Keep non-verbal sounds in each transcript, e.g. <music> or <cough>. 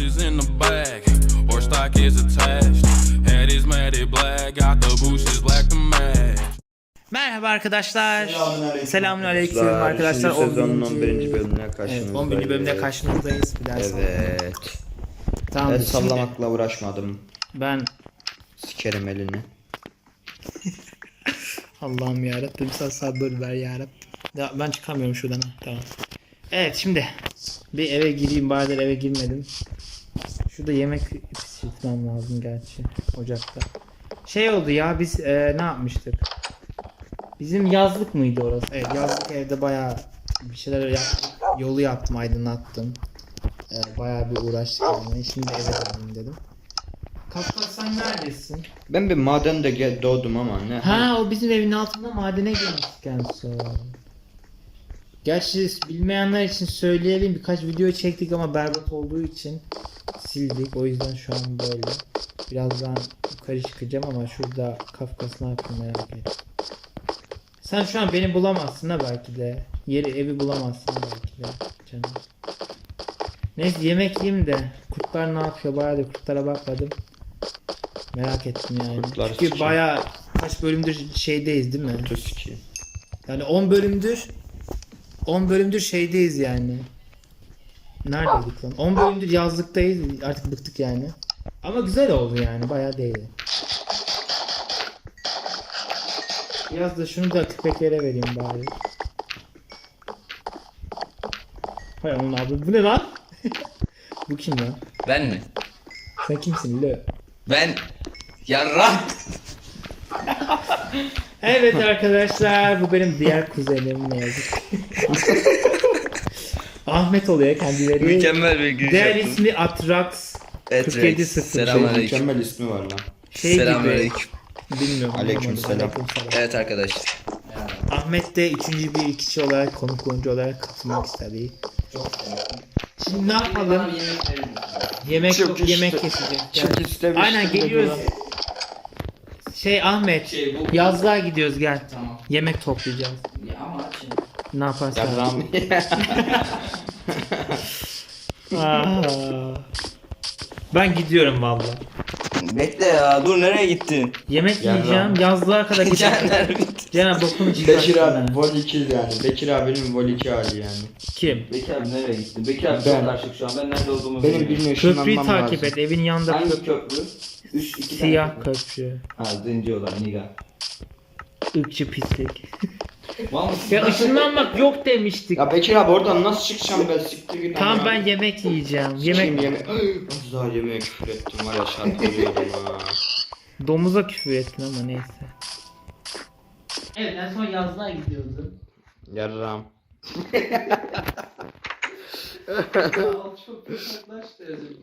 is in the bag, or stock is attached. Head is matted black, got the bushes black to match. Merhaba arkadaşlar. Selamünaleyküm. Selamünaleyküm arkadaşlar. Şimdi sezonun 11. 11. bölümüne karşınızdayız. Evet, 11. bölümde karşınızdayız. Bir daha Evet. Tamam. Ben şimdi sallamakla uğraşmadım. Ben Sikerim elini. <laughs> Allah'ım yarabbim sen sabır ver yarabbim. Ya ben çıkamıyorum şuradan. Tamam. Evet şimdi bir eve gireyim bari eve girmedim. Şurada yemek pişirmem lazım gerçi ocakta. Şey oldu ya biz e, ne yapmıştık? Bizim yazlık mıydı orası? Evet yazlık evde bayağı bir şeyler yap, yolu yaptım aydınlattım. E, bayağı bir uğraştık yani. Şimdi eve döneyim dedim. Kafka sen neredesin? Ben bir madende gel- doğdum ama ne? Ha o bizim evin altında madene girmiştik en son. Gerçi bilmeyenler için söyleyelim birkaç video çektik ama berbat olduğu için sildik. O yüzden şu an böyle. Birazdan yukarı çıkacağım ama şurada Kafkas ne yapıyor merak ettim. Sen şu an beni bulamazsın da belki de. Yeri evi bulamazsın belki de canım. Neyse yemek yiyeyim de kurtlar ne yapıyor bayağı da kurtlara bakmadım. Merak ettim yani. Kurtlar Çünkü bayağı kaç bölümdür şeydeyiz değil mi? Kutu sikeyim. Yani 10 bölümdür 10 bölümdür şeydeyiz yani. Neredeydik lan? 10 bölümdür yazlıktayız. Artık bıktık yani. Ama güzel oldu yani. Bayağı değil. Biraz da şunu da köpeklere vereyim bari. Hay onun abi. Bu ne lan? <laughs> Bu kim lan? Ben mi? Sen kimsin? Lö. Ben yarra. <laughs> Evet arkadaşlar bu benim diğer kuzenim ne yazık. <laughs> Ahmet oluyor kendileri. Mükemmel bir giriş Diğer yaptın. ismi Atrax. Evet, 47 Rex. Şey, Selamünaleyküm. mükemmel ismi var lan. Şey gibi. Selamünaleyküm. Bilmiyorum. Aleykümselam. Evet arkadaşlar. Ahmet de üçüncü bir kişi olarak konuk oyuncu olarak katılmak istedi. Şimdi ne yapalım? Yemek Çok yemek keseceğiz. Aynen geliyoruz. Şey Ahmet. Şey, bu- Yazlığa gidiyoruz gel. Tamam. Yemek toplayacağız. Ya ama şimdi. Ne yaparsan. Yarram. <laughs> Ben gidiyorum valla. Bekle ya dur nereye gittin? Yemek Yarram. yiyeceğim. Yazlığa kadar <laughs> gideceğim. Caner bokunu Bekir abi vol 2 yani. Bekir abinin vol 2 hali yani. Kim? Bekir abi nereye gittin? Bekir abi Ben. çok karışık şu an. Ben nerede olduğumu Benim bilmiyorum. Köprüyü ışınlanmam takip lazım. et. Evin yanında Hangi köprü. köprü? Üç, iki Siyah tane köprü. Ha zinci olan niga. Irkçı pislik. Var ya ışınlanmak yok demiştik. Ya Bekir abi oradan nasıl çıkacağım ben siktir git. Tamam ama. ben yemek yiyeceğim. Yemek Yemek yemek. Az daha yemeğe küfür ettim var ya şarkılıyordum <laughs> ha. domuza küfür ettin ama neyse. Evet en son yazlığa gidiyordum. Yarram. çok yaklaştı özür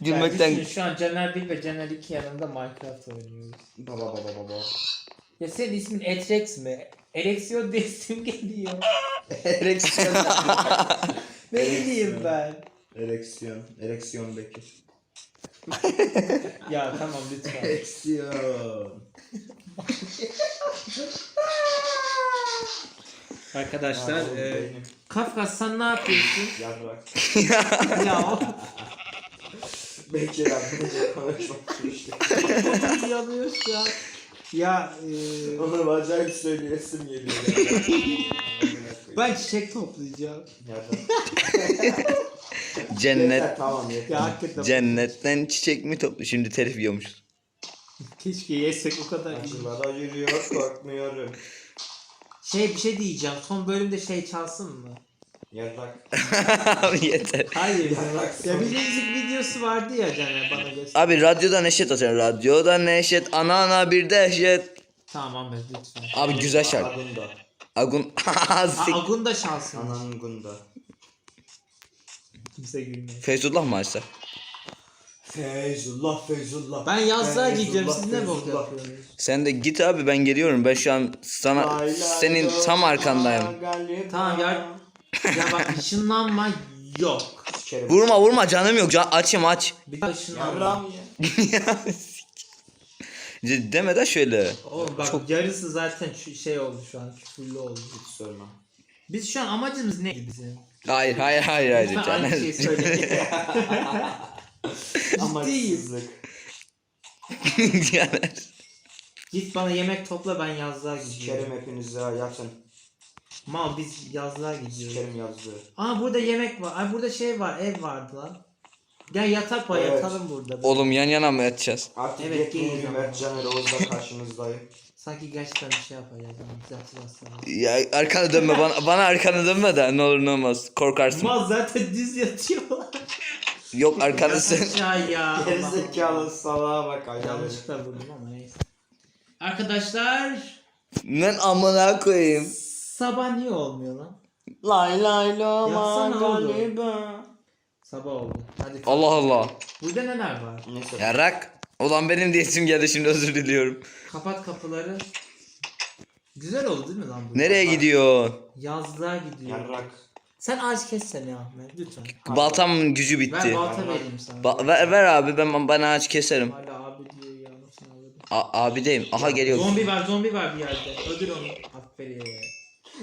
Gülmekten şu an Caner 1 ve Caner 2 yanında Minecraft oynuyoruz. Baba baba baba. Ya senin ismin Etrex mi? Ereksiyon diye isim geliyor. Ereksiyon. <laughs> ne bileyim ben. Ereksiyon. Ereksiyon Bekir. Ya tamam lütfen. Ereksiyon. Arkadaşlar Ya, e. Kafkas sen ne yapıyorsun? Ya Bekir abi nece konuşmak işte. yanıyor şu an. Ya e, Onu acayip söyleyesim geliyor. ben çiçek toplayacağım. Cennet. Yeter, tamam yeter. Ya hakikaten Cennetten çiçek mi toplu? Şimdi telif yiyormuşuz. keşke yesek o kadar iyi. Acılara yürüyor korkmuyorum. Şey bir şey diyeceğim. Son bölümde şey çalsın mı? Abi <laughs> yeter. Hayır. Yarrak ya bir müzik videosu vardı ya Caner bana göster. Abi radyoda neşet açar. Radyoda neşet. Ana ana bir dehşet. Tamam Ahmet lütfen. Abi güzel şarkı. Agunda. Agun. <laughs> Sik. Agun da çalsın. Ananın gunda. Kimse gülmüyor. Feyzullah mı açsa? Feyzullah Feyzullah. Ben yazlığa Feyzullah, gideceğim. Siz ne bok Feyzullah. yapıyorsunuz? Sen de git abi ben geliyorum. Ben şu an sana Lay lay senin lay, tam arkandayım. Tamam ya. Ya bak ışınlanma yok. Sikerim. Vurma vurma canım yok. Can, açım aç. Bir <laughs> de ışınlanma. Yarram ya. Demeden şöyle. Oğlum bak yarısı zaten şu şey oldu şu an küfürlü oldu. Hiç sorma. Biz şu an amacımız ne bizim? Hayır hayır hayır hayır. Lütfen aynı şeyi söyle. <laughs> Amaçsızlık. Caner. <laughs> Git bana yemek topla ben yazlığa gidiyorum. Sikerim hepinizi ha yatın. Mal biz yazlığa gidiyoruz. Sikerim yazdığı. Aa burada yemek var. Ay burada şey var ev vardı lan. Gel yatak var Evet. yatalım burada. Oğlum yan yana mı yatacağız? Artık Evet, yepyeni bir ama. Mert Caner Oğuz'la karşınızdayım. <laughs> Sanki gerçekten bir şey yapacağız ama biz hatırlatsana. Ya arkanı dönme bana, bana arkanı dönme de ne olur ne olmaz korkarsın. Mal zaten düz yatıyor. <laughs> Yok arkanı sen. <laughs> Aşağı ya. Gerizekalı salağa bak ayağını. Yanlışlıkla vurdum ama neyse. Arkadaşlar Ben amına koyayım. sabah niye olmuyor lan? Lay lay lama Yatsana oğlum. galiba. Sabah oldu. Hadi. Allah Allah. Burada neler var? Neyse. Yarak. Ulan benim diyesim geldi şimdi özür diliyorum. Kapat kapıları. Güzel oldu değil mi lan bu? Nereye gidiyor? Yazlığa gidiyor. Yarrak. Sen ağaç kessene Ahmet lütfen. Baltamın gücü bitti. balta vereyim sana. Ba- ver, ver abi ben ben ağaç keserim. Hala abi diyor ya. A- abideyim. Aha geliyor. Zombi var zombi var bir yerde. Öldür onu. Aferin.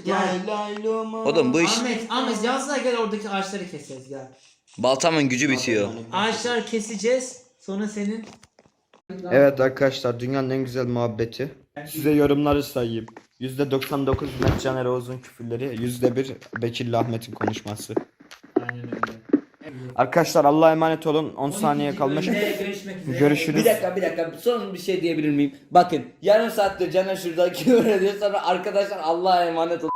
Gel. Lay lay lama. Oğlum bu iş Ahmet, Ahmet yazlığa gel oradaki ağaçları keseceğiz gel. Baltamın gücü bitiyor. Ağaçlar keseceğiz. Sonra senin Evet arkadaşlar dünyanın en güzel muhabbeti. Size yorumları sayayım. %99 Mert Caner Oğuz'un küfürleri, %1 Bekirli Ahmet'in konuşması. Aynen öyle. Arkadaşlar Allah'a emanet olun. 10 saniye kalmış. Görüşürüz. Bir dakika bir dakika son bir şey diyebilir miyim? Bakın yarım saattir Caner şurada küfür <laughs> ediyor sonra arkadaşlar Allah'a emanet olun.